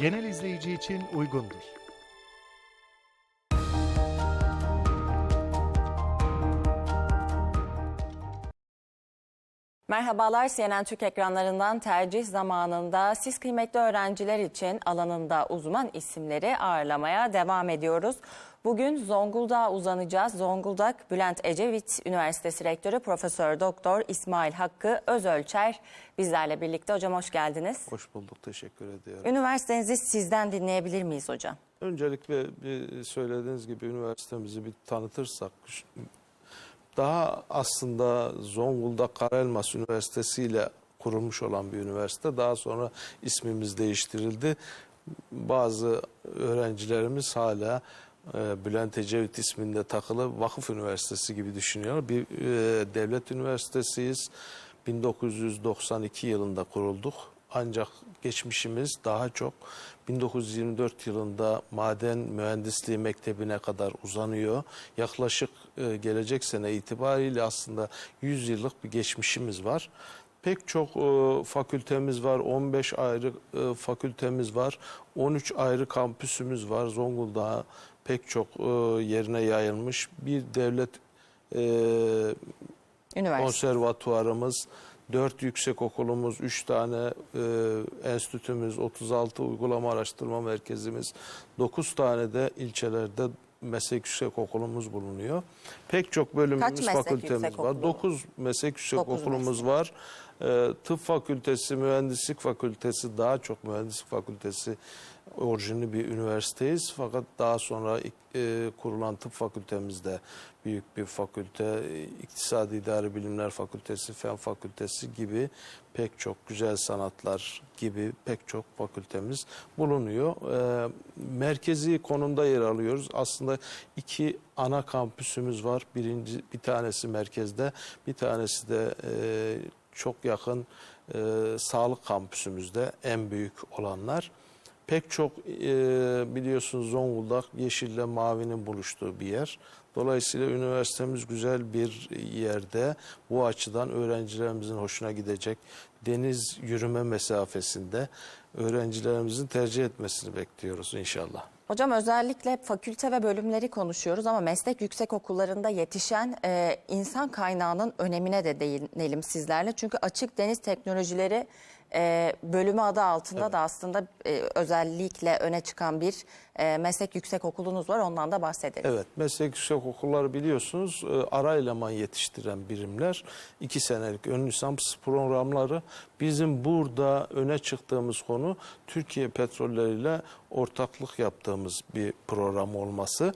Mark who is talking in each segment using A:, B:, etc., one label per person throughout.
A: genel izleyici için uygundur.
B: Merhabalar CNN Türk ekranlarından tercih zamanında siz kıymetli öğrenciler için alanında uzman isimleri ağırlamaya devam ediyoruz. Bugün Zonguldak'a uzanacağız. Zonguldak Bülent Ecevit Üniversitesi Rektörü Profesör Doktor İsmail Hakkı Özölçer bizlerle birlikte. Hocam hoş geldiniz.
C: Hoş bulduk, teşekkür ediyorum.
B: Üniversitenizi sizden dinleyebilir miyiz hocam?
C: Öncelikle bir söylediğiniz gibi üniversitemizi bir tanıtırsak, daha aslında Zonguldak Karelmas Üniversitesi ile kurulmuş olan bir üniversite. Daha sonra ismimiz değiştirildi. Bazı öğrencilerimiz hala e, Bülent Ecevit isminde takılı Vakıf Üniversitesi gibi düşünüyor. Bir e, devlet üniversitesiyiz. 1992 yılında kurulduk. Ancak geçmişimiz daha çok 1924 yılında maden mühendisliği mektebine kadar uzanıyor. Yaklaşık e, gelecek sene itibariyle aslında 100 yıllık bir geçmişimiz var. Pek çok e, fakültemiz var, 15 ayrı e, fakültemiz var, 13 ayrı kampüsümüz var. Zonguldak'a pek çok e, yerine yayılmış bir devlet e,
B: Üniversite.
C: konservatuvarımız, 4 yüksek okulumuz, 3 tane e, enstitümüz, 36 uygulama araştırma merkezimiz, 9 tane de ilçelerde meslek yüksek okulumuz bulunuyor. Pek çok bölümümüz,
B: meslek
C: fakültemiz
B: yüksek
C: var.
B: okulu?
C: 9 meslek yüksek
B: Dokuz
C: okulumuz
B: meslek.
C: var. E, tıp fakültesi, mühendislik fakültesi, daha çok mühendislik fakültesi orijinli bir üniversiteyiz. Fakat daha sonra e, kurulan tıp fakültemiz de büyük bir fakülte. İktisadi İdari Bilimler Fakültesi, Fen Fakültesi gibi pek çok güzel sanatlar gibi pek çok fakültemiz bulunuyor. E, merkezi konumda yer alıyoruz. Aslında iki ana kampüsümüz var. Birinci bir tanesi merkezde, bir tanesi de e, çok yakın e, sağlık kampüsümüzde en büyük olanlar. Pek çok e, biliyorsunuz Zonguldak yeşille mavinin buluştuğu bir yer. Dolayısıyla üniversitemiz güzel bir yerde. Bu açıdan öğrencilerimizin hoşuna gidecek deniz yürüme mesafesinde öğrencilerimizin tercih etmesini bekliyoruz inşallah.
B: Hocam özellikle fakülte ve bölümleri konuşuyoruz ama meslek yüksek okullarında yetişen e, insan kaynağının önemine de değinelim sizlerle. Çünkü açık deniz teknolojileri e, bölümü adı altında da aslında e, özellikle öne çıkan bir e, meslek yüksek okulunuz var. Ondan da bahsedelim.
C: Evet, meslek yüksek okulları biliyorsunuz e, ara eleman yetiştiren birimler. iki senelik ön lisans programları. Bizim burada öne çıktığımız konu Türkiye petrolleriyle ortaklık yaptığımız bir program olması.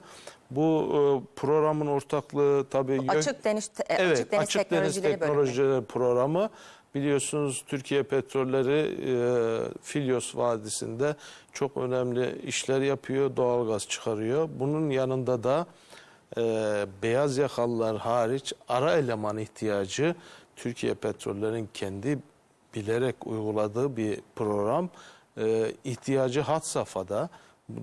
C: Bu e, programın ortaklığı tabii... yön-
B: Açık deniz, te-
C: Evet,
B: açık deniz
C: Açık Deniz
B: teknolojileri bölümü.
C: Teknolojileri Programı biliyorsunuz Türkiye Petrolleri e, Filyos Vadisi'nde çok önemli işler yapıyor, doğalgaz çıkarıyor. Bunun yanında da e, beyaz yakalılar hariç ara eleman ihtiyacı Türkiye Petroller'in kendi bilerek uyguladığı bir program. E, ihtiyacı had safhada.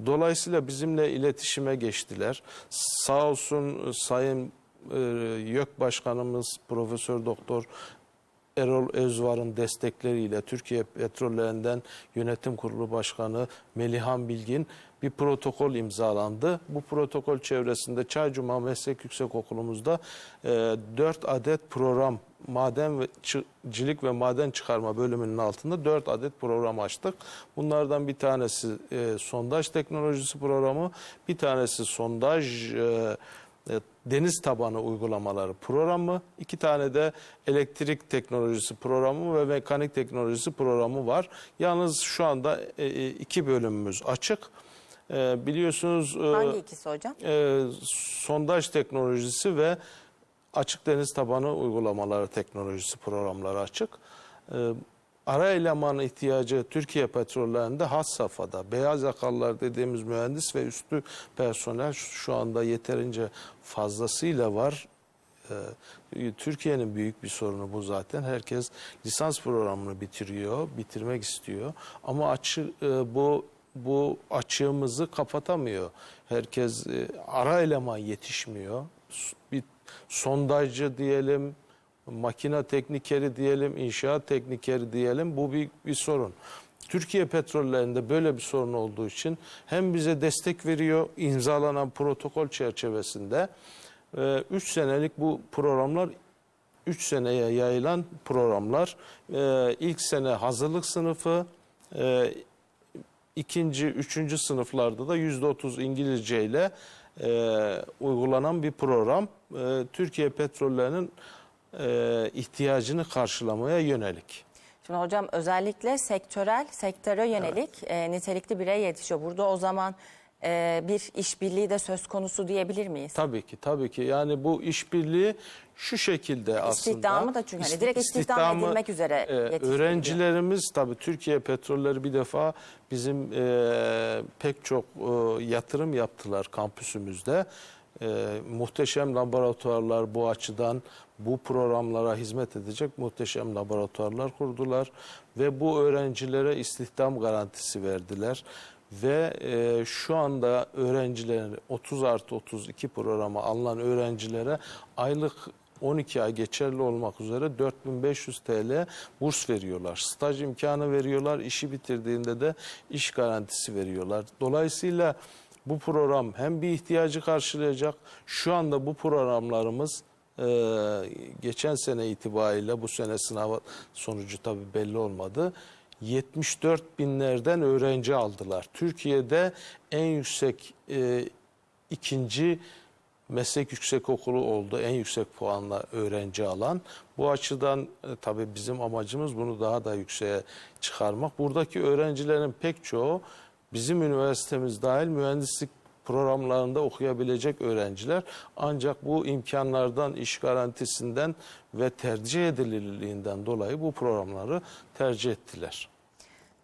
C: Dolayısıyla bizimle iletişime geçtiler. Sağ olsun Sayın e, YÖK Başkanımız Profesör Doktor Erol Özvar'ın destekleriyle Türkiye Petrollerinden Yönetim Kurulu Başkanı Melihan Bilgin bir protokol imzalandı. Bu protokol çevresinde Çaycuma Meslek Yüksek Okulumuzda e, 4 adet program maden ve çilik ve maden çıkarma bölümünün altında 4 adet program açtık. Bunlardan bir tanesi e, sondaj teknolojisi programı, bir tanesi sondaj e, deniz tabanı uygulamaları programı, iki tane de elektrik teknolojisi programı ve mekanik teknolojisi programı var. Yalnız şu anda e, e, iki bölümümüz açık. E, Biliyorsunuz e,
B: Hangi ikisi hocam?
C: e, sondaj teknolojisi ve açık deniz tabanı uygulamaları teknolojisi programları açık. E, ara eleman ihtiyacı Türkiye petrollerinde has safhada. Beyaz yakalılar dediğimiz mühendis ve üstü personel şu anda yeterince fazlasıyla var. Ee, Türkiye'nin büyük bir sorunu bu zaten. Herkes lisans programını bitiriyor, bitirmek istiyor. Ama açı, e, bu bu açığımızı kapatamıyor. Herkes e, ara eleman yetişmiyor. Bir sondajcı diyelim, makine teknikeri diyelim, inşaat teknikeri diyelim. Bu bir, bir sorun. Türkiye petrollerinde böyle bir sorun olduğu için hem bize destek veriyor imzalanan protokol çerçevesinde 3 senelik bu programlar 3 seneye yayılan programlar. Ee, ilk sene hazırlık sınıfı, e, ikinci, üçüncü sınıflarda da yüzde otuz İngilizce ile e, uygulanan bir program. E, Türkiye petrollerinin e, ihtiyacını karşılamaya yönelik.
B: Şimdi hocam özellikle sektörel, sektöre yönelik e, nitelikli birey yetişiyor. Burada o zaman e, bir işbirliği de söz konusu diyebilir miyiz?
C: Tabii ki, tabii ki. Yani bu işbirliği şu şekilde aslında.
B: İstihdamı da çünkü hani direkt istihdam
C: istihdamı,
B: edilmek üzere
C: e. Öğrencilerimiz tabii Türkiye Petrolleri bir defa bizim e, pek çok e, yatırım yaptılar kampüsümüzde. E, muhteşem laboratuvarlar bu açıdan bu programlara hizmet edecek muhteşem laboratuvarlar kurdular ve bu öğrencilere istihdam garantisi verdiler ve e, şu anda öğrencilerin 30 artı 32 programa alınan öğrencilere aylık 12 ay geçerli olmak üzere 4500 TL burs veriyorlar. Staj imkanı veriyorlar. İşi bitirdiğinde de iş garantisi veriyorlar. Dolayısıyla bu program hem bir ihtiyacı karşılayacak. Şu anda bu programlarımız geçen sene itibariyle bu sene sınav sonucu tabii belli olmadı. 74 binlerden öğrenci aldılar. Türkiye'de en yüksek e, ikinci meslek yüksekokulu oldu. En yüksek puanla öğrenci alan. Bu açıdan e, tabii bizim amacımız bunu daha da yükseğe çıkarmak. Buradaki öğrencilerin pek çoğu bizim üniversitemiz dahil mühendislik programlarında okuyabilecek öğrenciler. Ancak bu imkanlardan, iş garantisinden ve tercih edilirliğinden dolayı bu programları tercih ettiler.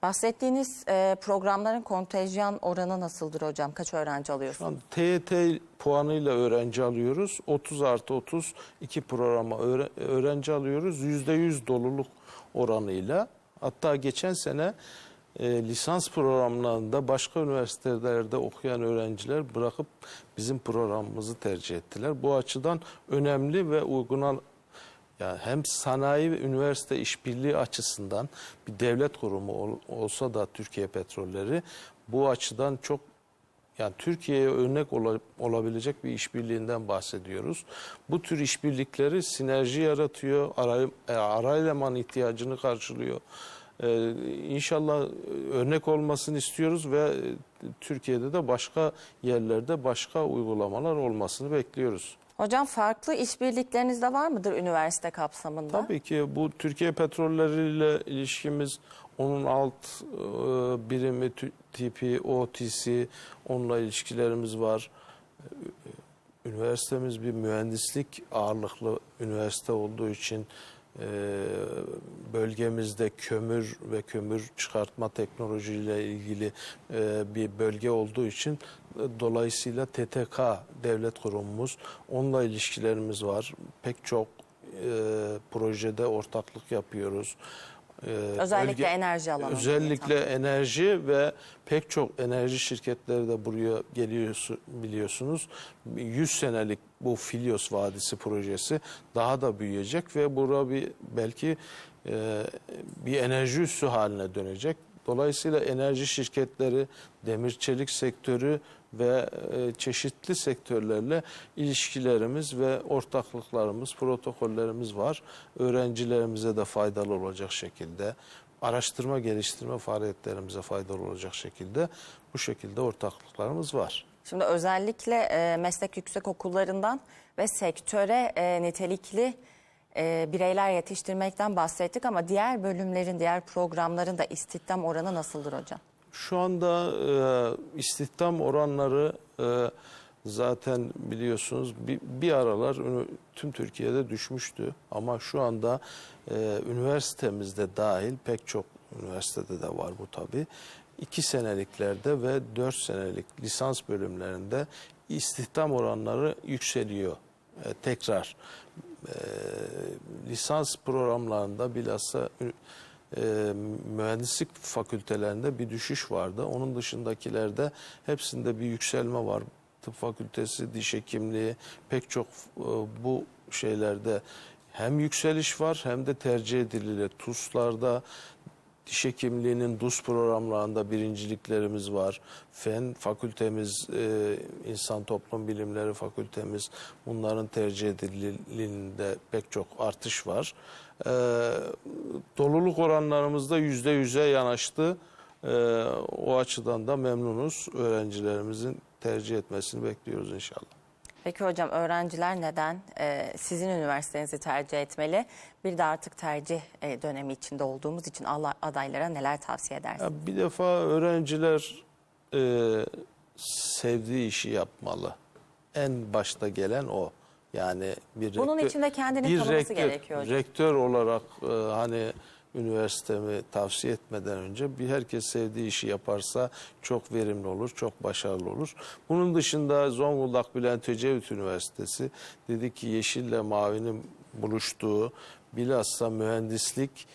B: Bahsettiğiniz e, programların kontenjan oranı nasıldır hocam? Kaç öğrenci
C: Şu
B: alıyorsunuz?
C: an TYT puanıyla öğrenci alıyoruz. 30 artı 30 iki programa öğre- öğrenci alıyoruz. %100 doluluk oranıyla. Hatta geçen sene e, lisans programlarında başka üniversitelerde okuyan öğrenciler bırakıp bizim programımızı tercih ettiler. Bu açıdan önemli ve uygun yani hem sanayi ve üniversite işbirliği açısından bir devlet kurumu ol- olsa da Türkiye Petrolleri bu açıdan çok yani Türkiye'ye örnek ola- olabilecek bir işbirliğinden bahsediyoruz. Bu tür işbirlikleri sinerji yaratıyor, ara, e, ara eleman ihtiyacını karşılıyor. Ee, inşallah e, örnek olmasını istiyoruz ve e, Türkiye'de de başka yerlerde başka uygulamalar olmasını bekliyoruz.
B: Hocam farklı işbirlikleriniz de var mıdır üniversite kapsamında?
C: Tabii ki bu Türkiye Petrolleri ile ilişkimiz onun alt e, birimi tipi OTC onunla ilişkilerimiz var. Üniversitemiz bir mühendislik ağırlıklı üniversite olduğu için bölgemizde kömür ve kömür çıkartma teknolojiyle ilgili e, bir bölge olduğu için e, dolayısıyla TTK devlet kurumumuz onunla ilişkilerimiz var. Pek çok e, projede ortaklık yapıyoruz. E,
B: Özellikle
C: bölge-
B: enerji alanında.
C: Özellikle enerji ve pek çok enerji şirketleri de buraya geliyor biliyorsunuz. 100 senelik bu Filios Vadisi projesi daha da büyüyecek ve bura bir belki e, bir enerji üssü haline dönecek. Dolayısıyla enerji şirketleri, demir çelik sektörü ve e, çeşitli sektörlerle ilişkilerimiz ve ortaklıklarımız, protokollerimiz var. Öğrencilerimize de faydalı olacak şekilde, araştırma geliştirme faaliyetlerimize faydalı olacak şekilde bu şekilde ortaklıklarımız var.
B: Şimdi özellikle e, meslek yüksek okullarından ve sektöre e, nitelikli e, bireyler yetiştirmekten bahsettik ama diğer bölümlerin, diğer programların da istihdam oranı nasıldır hocam?
C: Şu anda e, istihdam oranları e, zaten biliyorsunuz bir, bir aralar tüm Türkiye'de düşmüştü. Ama şu anda e, üniversitemizde dahil pek çok üniversitede de var bu tabii. İki seneliklerde ve dört senelik lisans bölümlerinde istihdam oranları yükseliyor e, tekrar. E, lisans programlarında bilhassa e, mühendislik fakültelerinde bir düşüş vardı. Onun dışındakilerde hepsinde bir yükselme var. Tıp fakültesi, diş hekimliği pek çok e, bu şeylerde hem yükseliş var hem de tercih edilir. TUS'larda Diş hekimliğinin DUS programlarında birinciliklerimiz var. Fen fakültemiz, e, insan toplum bilimleri fakültemiz bunların tercih edildiğinde pek çok artış var. E, doluluk oranlarımız da yüzde yüze yanaştı. E, o açıdan da memnunuz. Öğrencilerimizin tercih etmesini bekliyoruz inşallah.
B: Peki hocam öğrenciler neden e, sizin üniversitenizi tercih etmeli? Bir de artık tercih e, dönemi içinde olduğumuz için Allah adaylara neler tavsiye edersiniz?
C: Ya bir defa öğrenciler e, sevdiği işi yapmalı. En başta gelen o. Yani bir
B: Bunun
C: rektör-
B: için de kendini
C: bir
B: tanıması
C: rektör,
B: gerekiyor.
C: Rektör olarak e, hani üniversitemi tavsiye etmeden önce bir herkes sevdiği işi yaparsa çok verimli olur, çok başarılı olur. Bunun dışında Zonguldak Bülent Ecevit Üniversitesi dedi ki yeşille mavinin buluştuğu bilhassa mühendislik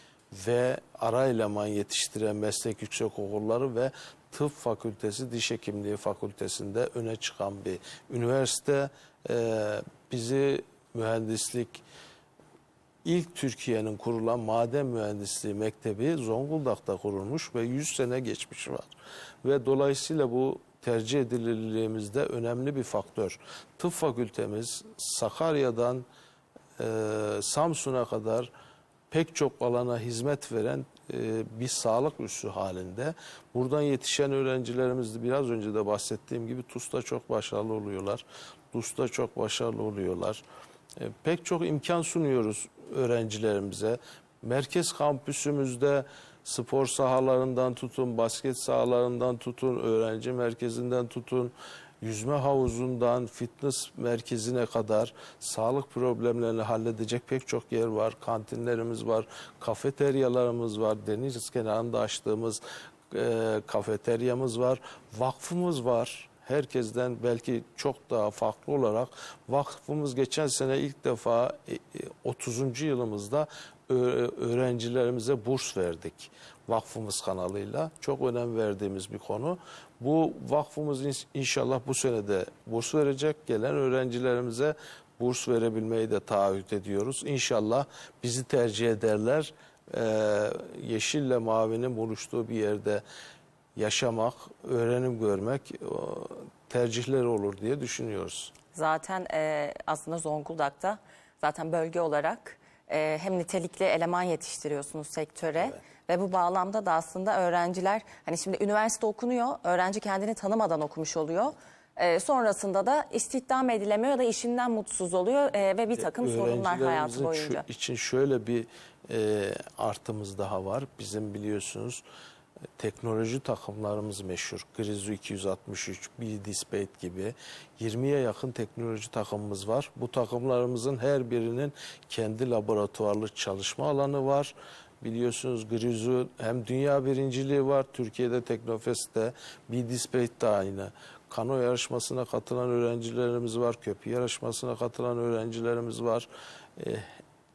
C: ve ara eleman yetiştiren meslek yüksek okulları ve tıp fakültesi, diş hekimliği fakültesinde öne çıkan bir üniversite. Ee, bizi mühendislik ilk Türkiye'nin kurulan maden mühendisliği mektebi Zonguldak'ta kurulmuş ve 100 sene geçmiş var. Ve dolayısıyla bu tercih edilirliğimizde önemli bir faktör. Tıp fakültemiz Sakarya'dan e, Samsun'a kadar pek çok alana hizmet veren e, bir sağlık üssü halinde. Buradan yetişen öğrencilerimiz biraz önce de bahsettiğim gibi TUS'ta çok başarılı oluyorlar. DUS'ta çok başarılı oluyorlar. E, pek çok imkan sunuyoruz öğrencilerimize. Merkez kampüsümüzde spor sahalarından tutun, basket sahalarından tutun, öğrenci merkezinden tutun, yüzme havuzundan fitness merkezine kadar sağlık problemlerini halledecek pek çok yer var. Kantinlerimiz var, kafeteryalarımız var, deniz kenarında açtığımız e, kafeteryamız var, vakfımız var. Herkesten belki çok daha farklı olarak vakfımız geçen sene ilk defa e, e, 30. yılımızda öğrencilerimize burs verdik. Vakfımız kanalıyla çok önem verdiğimiz bir konu. Bu vakfımız inşallah bu sene de burs verecek. Gelen öğrencilerimize burs verebilmeyi de taahhüt ediyoruz. İnşallah bizi tercih ederler. Ee, yeşille mavinin buluştuğu bir yerde yaşamak, öğrenim görmek o, tercihleri olur diye düşünüyoruz.
B: Zaten e, aslında Zonguldak'ta zaten bölge olarak e, hem nitelikli eleman yetiştiriyorsunuz sektöre ve bu bağlamda da aslında öğrenciler hani şimdi üniversite okunuyor, öğrenci kendini tanımadan okumuş oluyor. E, sonrasında da istihdam edilemiyor da işinden mutsuz oluyor e, ve bir takım sorunlar hayatı boyunca.
C: şu- için şöyle bir e, artımız daha var. Bizim biliyorsunuz e, teknoloji takımlarımız meşhur. Grizu 263, B-Dispate gibi 20'ye yakın teknoloji takımımız var. Bu takımlarımızın her birinin kendi laboratuvarlı çalışma alanı var. Biliyorsunuz Grizu hem dünya birinciliği var. Türkiye'de Teknofest'te, B-Dispate de aynı. Kano yarışmasına katılan öğrencilerimiz var. Köprü yarışmasına katılan öğrencilerimiz var. Eh,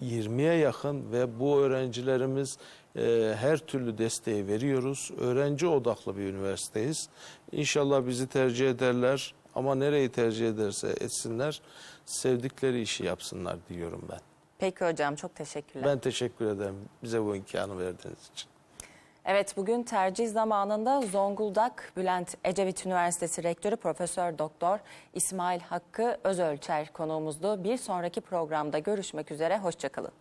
C: 20'ye yakın ve bu öğrencilerimiz e, her türlü desteği veriyoruz. Öğrenci odaklı bir üniversiteyiz. İnşallah bizi tercih ederler ama nereyi tercih ederse etsinler sevdikleri işi yapsınlar diyorum ben.
B: Peki hocam çok teşekkürler.
C: Ben teşekkür ederim bize bu imkanı verdiğiniz için.
B: Evet bugün tercih zamanında Zonguldak Bülent Ecevit Üniversitesi Rektörü Profesör Doktor İsmail Hakkı Özölçer konuğumuzdu. Bir sonraki programda görüşmek üzere hoşçakalın.